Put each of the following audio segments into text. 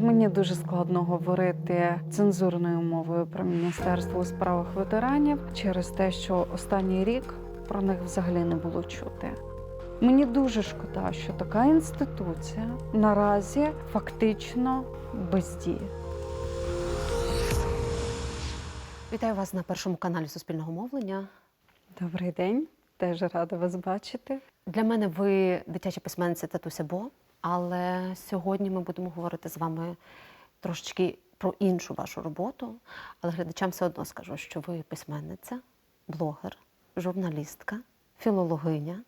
Мені дуже складно говорити цензурною мовою про міністерство у справах ветеранів через те, що останній рік про них взагалі не було чути. Мені дуже шкода, що така інституція наразі фактично бездіє. Вітаю вас на першому каналі Суспільного мовлення. Добрий день, теж рада вас бачити. Для мене ви дитяча письменниця Татуся Бо, але сьогодні ми будемо говорити з вами трошечки про іншу вашу роботу. Але глядачам все одно скажу, що ви письменниця, блогер, журналістка, філологиня,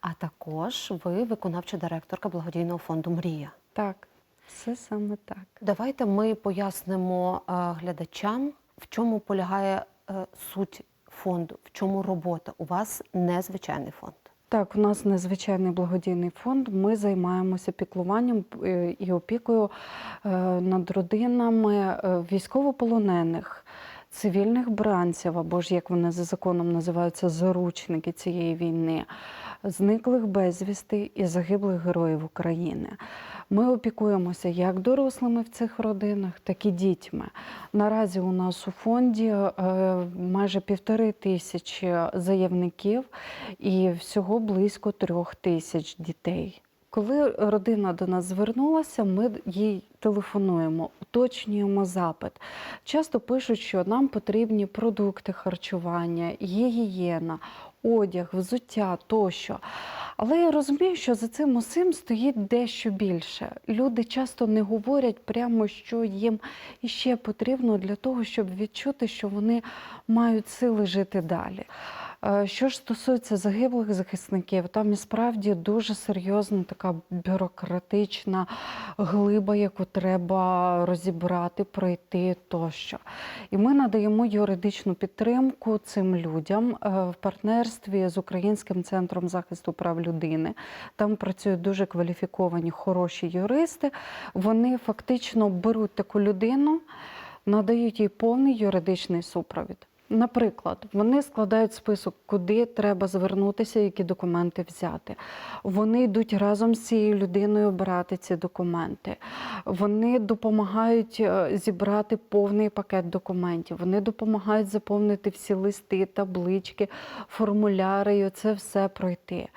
а також ви виконавча директорка благодійного фонду Мрія. Так, все саме так. Давайте ми пояснимо е, глядачам, в чому полягає е, суть фонду, в чому робота. У вас незвичайний фонд. Так, у нас незвичайний благодійний фонд. Ми займаємося піклуванням е, і опікою е, над родинами е, військовополонених, цивільних бранців, або ж як вони за законом називаються, заручники цієї війни, зниклих безвісти і загиблих героїв України. Ми опікуємося як дорослими в цих родинах, так і дітьми. Наразі у нас у фонді е, майже півтори тисячі заявників і всього близько трьох тисяч дітей. Коли родина до нас звернулася, ми їй телефонуємо, уточнюємо запит. Часто пишуть, що нам потрібні продукти харчування, гігієна, одяг, взуття тощо. Але я розумію, що за цим усім стоїть дещо більше. Люди часто не говорять прямо, що їм іще потрібно для того, щоб відчути, що вони мають сили жити далі. Е, Що ж стосується загиблих захисників, там і справді дуже серйозна така бюрократична глиба, яку треба розібрати, пройти тощо. І ми надаємо юридичну підтримку цим людям е, в партнерстві з Українським центром захисту прав людини. Там працюють дуже кваліфіковані, хороші юристи. Вони фактично беруть таку людину, надають їй повний юридичний супровід. Наприклад, вони складають список, куди треба звернутися, які документи взяти. Вони йдуть разом з цією людиною брати ці документи. Вони допомагають е, зібрати повний пакет документів. Вони допомагають заповнити всі листи, таблички, формуляри, і це все пройти.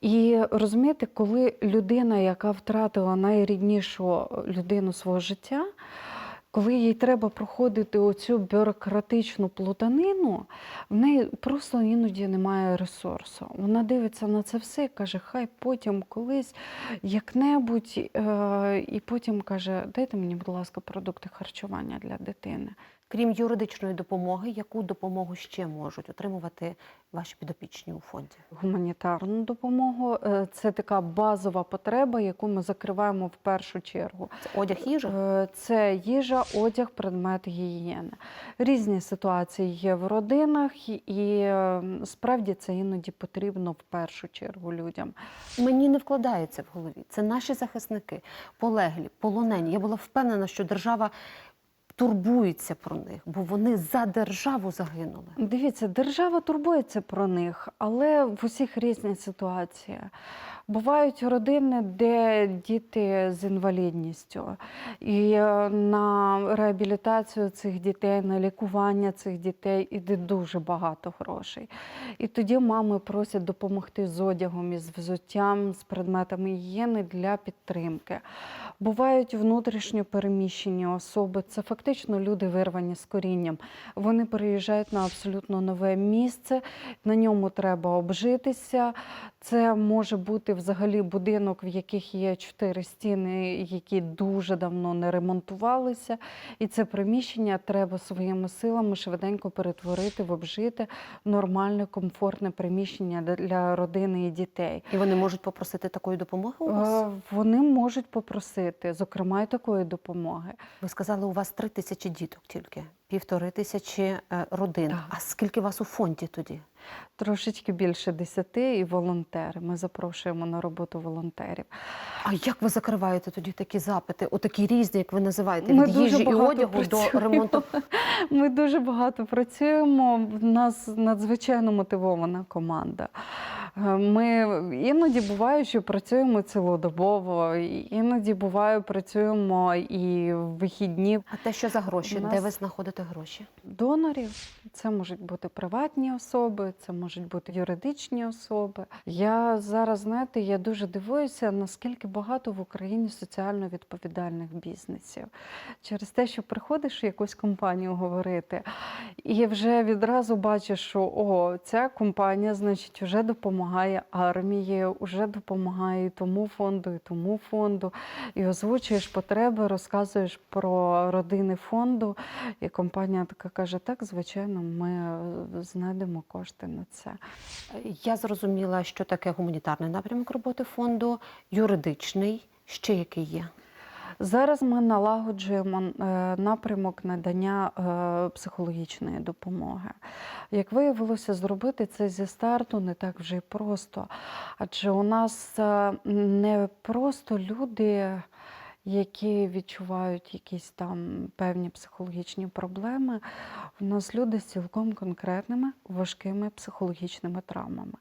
І розумієте, коли людина, яка втратила найріднішу людину свого життя, коли їй треба проходити оцю бюрократичну плутанину, в неї просто іноді немає ресурсу. Вона дивиться на це все і каже, хай потім колись як-небудь, е, і потім каже, дайте мені, будь ласка, продукти харчування для дитини. Крім юридичної допомоги, яку допомогу ще можуть отримувати ваші підопічні у фонді? Гуманітарну допомогу Е, це така базова потреба, яку ми закриваємо в першу чергу. Це одяг їжа? Е, Це їжа, одяг, предмети гігієни. Різні ситуації є в родинах, і е, справді це іноді потрібно в першу чергу людям. Мені не вкладається в голові. Це наші захисники, полеглі, полонені. Я була впевнена, що держава турбується про них, бо вони за державу загинули. Дивіться, держава турбується про них, але в усіх різні ситуації. Бувають родини, де діти з інвалідністю, і е, на реабілітацію цих дітей, на лікування цих дітей іде дуже багато грошей. І тоді мами просять допомогти з одягом, із взуттям, з предметами гігієни для підтримки. Бувають внутрішньо переміщені особи. Це фактично люди вирвані з корінням. Вони переїжджають на абсолютно нове місце. На ньому треба обжитися. Це може бути взагалі будинок, в яких є чотири стіни, які дуже давно не ремонтувалися. І це приміщення треба своїми силами швиденько перетворити в обжите нормальне, комфортне приміщення для- родини і дітей. І вони можуть попросити такої допомоги у вас? Е, Вони можуть попросити, зокрема, і такої допомоги. Ви сказали, у вас три тисячі діток тільки, півтори тисячі е, родин. Так. А скільки вас у фонді тоді? Трошечки більше десяти і волонтери. Ми запрошуємо на роботу волонтерів. А як ви закриваєте тоді такі запити? Отакі різні, як ви називаєте, Ми від їжі і одягу працюємо. до ремонту? Ми дуже багато працюємо. В нас надзвичайно мотивована команда. Е, Ми іноді буває, що працюємо цілодобово, іноді буває, працюємо і в вихідні. А те, що за гроші, У де ви знаходите гроші? донорів. Це можуть бути приватні особи, це можуть бути юридичні особи. Я зараз, знаєте, я дуже дивуюся, наскільки багато в Україні соціально відповідальних бізнесів. Через те, що приходиш в якусь компанію говорити, і вже відразу бачиш, що о, ця компанія, значить, вже допомагає армії, вже допомагає і тому фонду, і тому фонду. І озвучуєш потреби, розказуєш про родини фонду. І компанія така каже: так, звичайно, ми е, знайдемо кошти на це. Я зрозуміла, що таке гуманітарний напрямок роботи фонду, юридичний, ще який є. Зараз ми налагоджуємо е, напрямок надання е, психологічної допомоги. Як виявилося, зробити це зі старту не так вже й просто. Адже у нас е, не просто люди, які відчувають якісь там певні психологічні проблеми. У нас люди з цілком конкретними важкими психологічними травмами.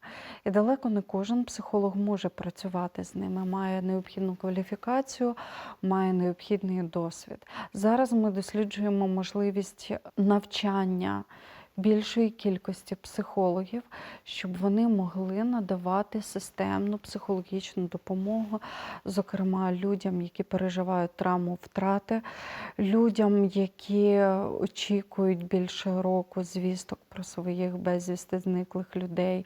І далеко не кожен психолог може працювати з ними, має необхідну кваліфікацію, має необхідний досвід. Зараз ми досліджуємо можливість навчання більшої кількості психологів, щоб вони могли надавати системну психологічну допомогу, зокрема людям, які переживають травму втрати, людям, які очікують більше року звісток про своїх безвісти зниклих людей,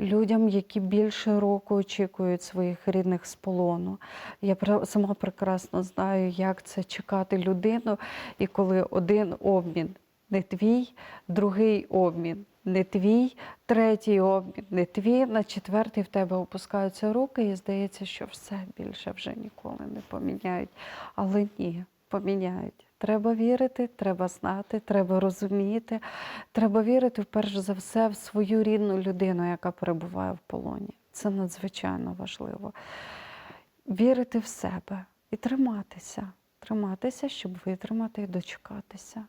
людям, які більше року очікують своїх рідних з полону. Я сама прекрасно знаю, як це чекати людину, і коли один обмін не твій, другий обмін не твій, третій обмін не твій, на четвертий в тебе опускаються руки, і здається, що все більше вже ніколи не поміняють. Але ні, поміняють. Треба вірити, треба знати, треба розуміти. Треба вірити, перш за все, в свою рідну людину, яка перебуває в полоні. Це надзвичайно важливо. Вірити в себе і триматися. Триматися, щоб витримати і дочекатися.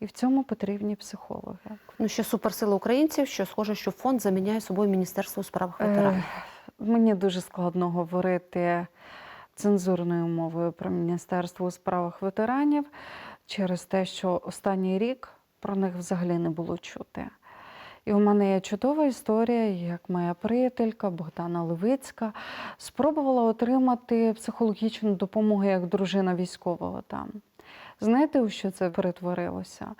І в цьому потрібні психологи. Ну, ще суперсила українців, що схоже, що фонд заміняє собою Міністерство у справах ветеранів. Е, Мені дуже складно говорити цензурною мовою про Міністерство у справах ветеранів через те, що останній рік про них взагалі не було чути. І в мене є чудова історія, як моя приятелька Богдана Левицька спробувала отримати психологічну допомогу як дружина військового там. Знаєте, у що це перетворилося?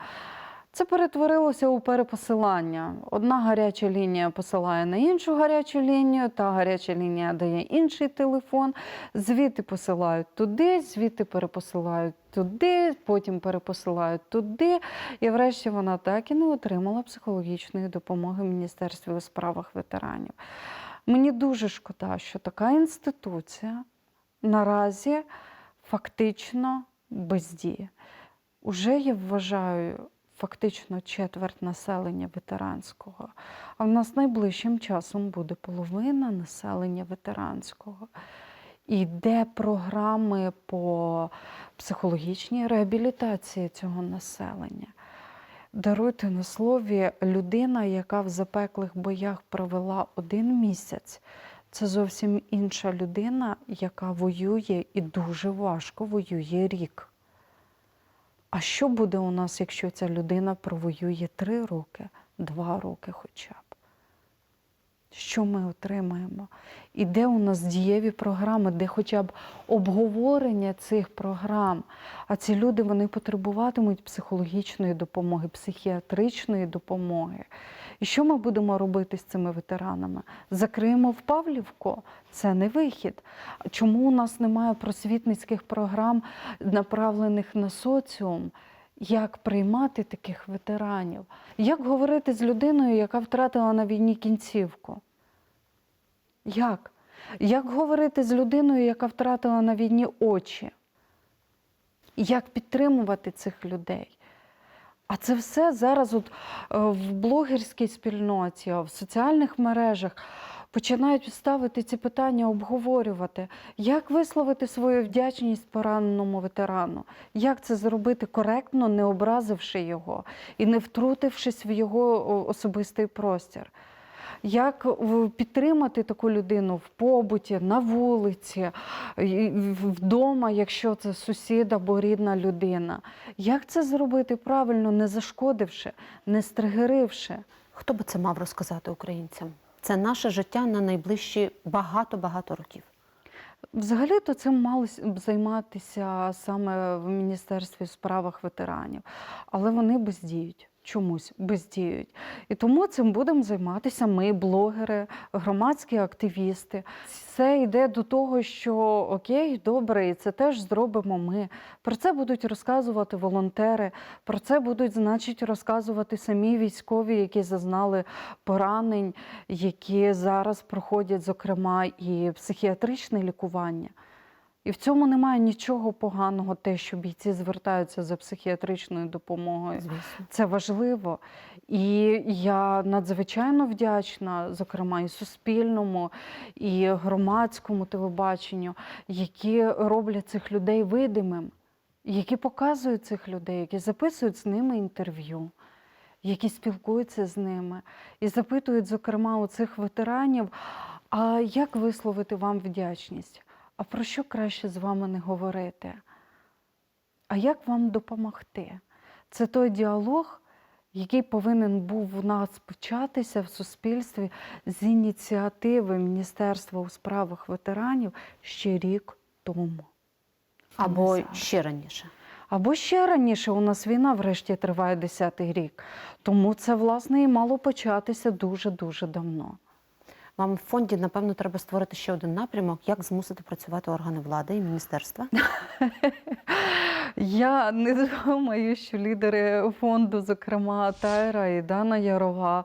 Це перетворилося у перепосилання. Одна гаряча лінія посилає на іншу гарячу лінію, та гаряча лінія дає інший телефон, звідти посилають туди, звідти перепосилають туди, потім перепосилають туди. І врешті вона так і не отримала психологічної допомоги Міністерстві у справах ветеранів. Мені дуже шкода, що така інституція наразі фактично бездіє. Уже я вважаю фактично четверть населення ветеранського, а в нас найближчим часом буде половина населення ветеранського. І йде програми по психологічній реабілітації цього населення. Даруйте на слові, людина, яка в запеклих боях провела один місяць, це зовсім інша людина, яка воює і дуже важко воює рік. А що буде у нас, якщо ця людина провоює три роки, два роки хоча б? Що ми отримаємо? І де у нас дієві програми, де хоча б обговорення цих програм? А ці люди вони потребуватимуть психологічної допомоги, психіатричної допомоги. І що ми будемо робити з цими ветеранами? Закриємо в Павлівку? Це не вихід. Чому у нас немає просвітницьких програм, направлених на соціум? Як приймати таких ветеранів? Як говорити з людиною, яка втратила на війні кінцівку? Як? Як говорити з людиною, яка втратила на війні очі? Як підтримувати цих людей? А це все зараз от, е, в блогерській спільноті, в соціальних мережах починають ставити ці питання, обговорювати, як висловити свою вдячність пораненому ветерану, як це зробити коректно, не образивши його і не втрутившись в його особистий простір. Як підтримати таку людину в побуті, на вулиці, вдома, якщо це сусід або рідна людина. Як це зробити правильно, не зашкодивши, не стригеривши? Хто би це мав розказати українцям? Це наше життя на найближчі багато-багато років. Взагалі-то цим мали б займатися саме в Міністерстві у справах ветеранів, але вони бездіють. Чомусь бездіють. І тому цим будемо займатися ми, блогери, громадські активісти. Це йде до того, що окей, добре, і це теж зробимо ми. Про це будуть розказувати волонтери, про це будуть, значить, розказувати самі військові, які зазнали поранень, які зараз проходять, зокрема, і психіатричне лікування. І в цьому немає нічого поганого, те, що бійці звертаються за психіатричною допомогою. Звісно. Це важливо. І я надзвичайно вдячна, зокрема, і Суспільному, і громадському телебаченню, які роблять цих людей видимим, які показують цих людей, які записують з ними інтерв'ю, які спілкуються з ними і запитують, зокрема, у цих ветеранів, а як висловити вам вдячність? А про що краще з вами не говорити? А як вам допомогти? Це той діалог, який повинен був у нас початися в суспільстві з ініціативи Міністерства у справах ветеранів ще рік тому. Або ще раніше. Або ще раніше у нас війна врешті триває 10-й рік. Тому це, власне, і мало початися дуже-дуже давно. Вам в фонді, напевно, треба створити ще один напрямок, як змусити працювати органи влади і міністерства. Я не думаю, що лідери фонду, зокрема Тайра і Дана Ярова,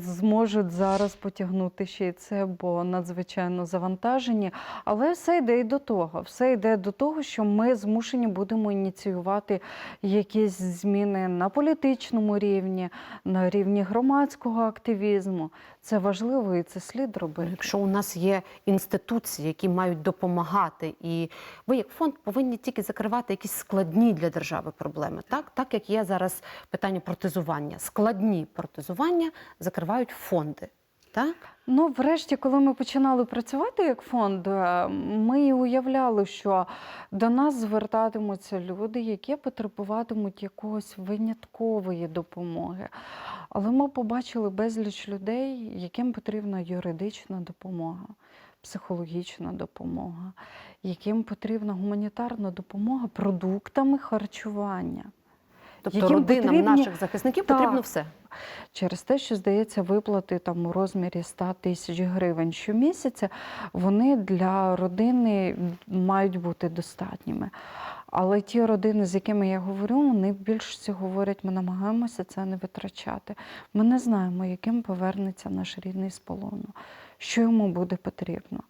зможуть зараз потягнути ще й це, бо надзвичайно завантажені. Але все йде і до того. Все йде до того, що ми змушені будемо ініціювати якісь зміни на політичному рівні, на рівні громадського активізму. Це важливо і це слід робити. Якщо у нас є інституції, які мають допомагати, і ви як фонд повинні тільки закривати якісь складні для держави проблеми, так так як є зараз питання протезування. Складні протезування закривають фонди. Так? Ну, врешті, коли ми починали працювати як фонд, е, ми і уявляли, що до нас звертатимуться люди, які потребуватимуть якогось виняткової допомоги. Але ми побачили безліч людей, яким потрібна юридична допомога, психологічна допомога, яким потрібна гуманітарна допомога продуктами харчування. Тобто Яким родинам потрібні- наших захисників Так. потрібно все. Через те, що здається, виплати там у розмірі 100 тисяч гривень щомісяця, вони для родини мають бути достатніми. Але ті родини, з якими я говорю, вони більшості говорять, ми намагаємося це не витрачати. Ми не знаємо, яким повернеться наш рідний з полону, що йому буде потрібно.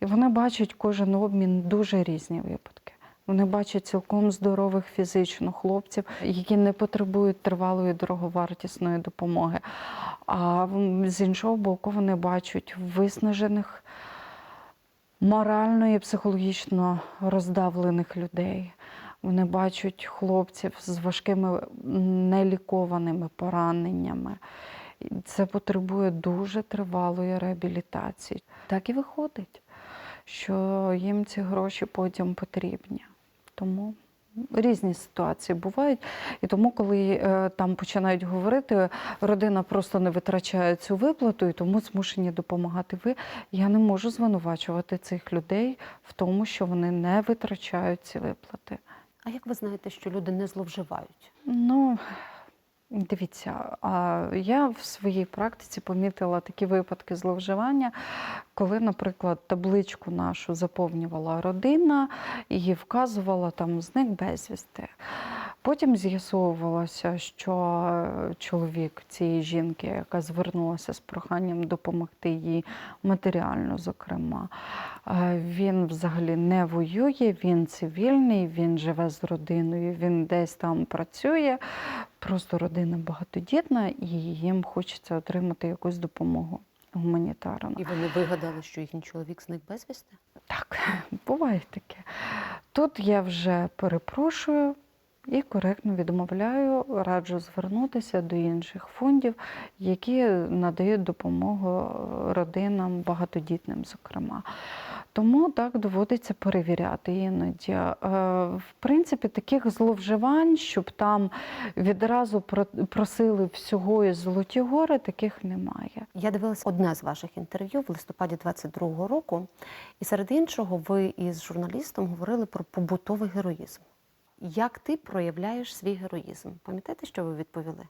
І вони бачать кожен обмін дуже різні випадки. Вони бачать цілком здорових фізично хлопців, які не потребують тривалої дороговартісної допомоги. А з іншого боку, вони бачать виснажених морально і психологічно роздавлених людей. Вони бачать хлопців з важкими нелікованими пораненнями. Це потребує дуже тривалої реабілітації. Так і виходить, що їм ці гроші потім потрібні. Тому різні ситуації бувають. І тому, коли е, там починають говорити, родина просто не витрачає цю виплату, і тому змушені допомагати ви. Я не можу звинувачувати цих людей в тому, що вони не витрачають ці виплати. А як ви знаєте, що люди не зловживають? Ну, дивіться, я в своїй практиці помітила такі випадки зловживання, коли, наприклад, табличку нашу заповнювала родина і вказувала там зник безвісти. Потім з'ясовувалося, що е, чоловік цієї жінки, яка звернулася з проханням допомогти їй матеріально, зокрема, е, він взагалі не воює, він цивільний, він живе з родиною, він десь там працює. Просто родина багатодітна, і їм хочеться отримати якусь допомогу гуманітарну. І вони вигадали, що їхній чоловік зник безвісти? Так, буває таке. Тут я вже перепрошую. І коректно відмовляю, раджу звернутися до інших фондів, які надають допомогу родинам, багатодітним, зокрема. Тому так доводиться перевіряти іноді. Е, В принципі, таких зловживань, щоб там відразу про- просили всього із золоті гори, таких немає. Я дивилася одне з ваших інтерв'ю в листопаді 22-го року, і серед іншого ви із журналістом говорили про побутовий героїзм. Як ти проявляєш свій героїзм? Пам'ятаєте, що ви відповіли?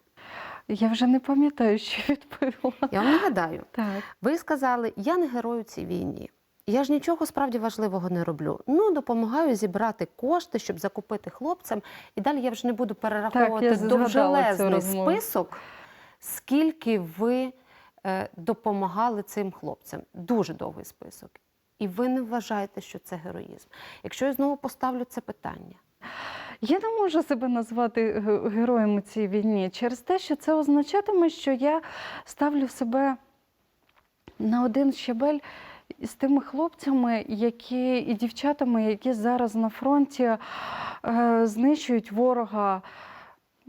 Я вже не пам'ятаю, що відповіла. Я вам нагадаю, Так. ви сказали, я не герой у цій війні. Я ж нічого справді важливого не роблю. Ну, допомагаю зібрати кошти, щоб закупити хлопцям. І далі я вже не буду перераховувати довжелезний список, скільки ви е, допомагали цим хлопцям. Дуже довгий список. І ви не вважаєте, що це героїзм. Якщо я знову поставлю це питання, Я не можу себе назвати ге- героєм у цій війні через те, що це означатиме, що я ставлю себе на один щабель з тими хлопцями, які і дівчатами, які зараз на фронті е, знищують ворога,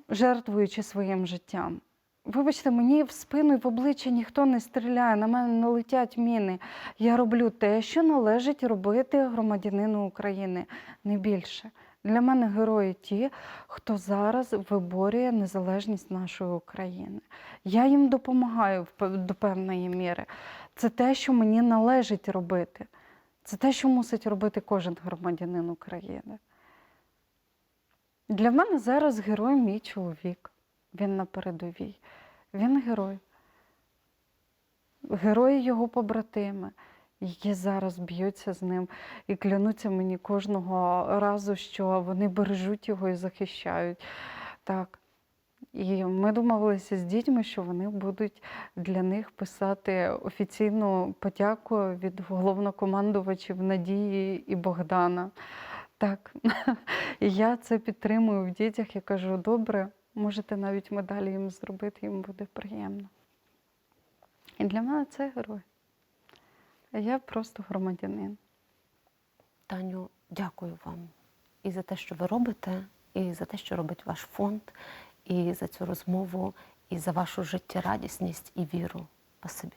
жертвуючи своїм життям. Вибачте, мені в спину і в обличчя ніхто не стріляє, на мене не летять міни. Я роблю те, що належить робити громадянину України, не більше. Для мене герої ті, хто зараз виборює незалежність нашої України. Я їм допомагаю до певної міри. Це те, що мені належить робити. Це те, що мусить робити кожен громадянин України. Для мене зараз герой мій чоловік. Він на передовій. Він герой. Герої його побратими, які зараз б'ються з ним і клянуться мені кожного разу, що вони бережуть його і захищають. Так. І ми домовилися з дітьми, що вони будуть для них писати офіційну подяку від головнокомандувачів Надії і Богдана. Так, і я це підтримую в дітях і кажу: добре, можете навіть медалі їм зробити, їм буде приємно. І для мене це герой. Я просто громадянин. Таню, дякую вам і за те, що ви робите, і за те, що робить ваш фонд, і за цю розмову, і за вашу життєрадісність і віру. по собі.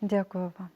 Дякую вам.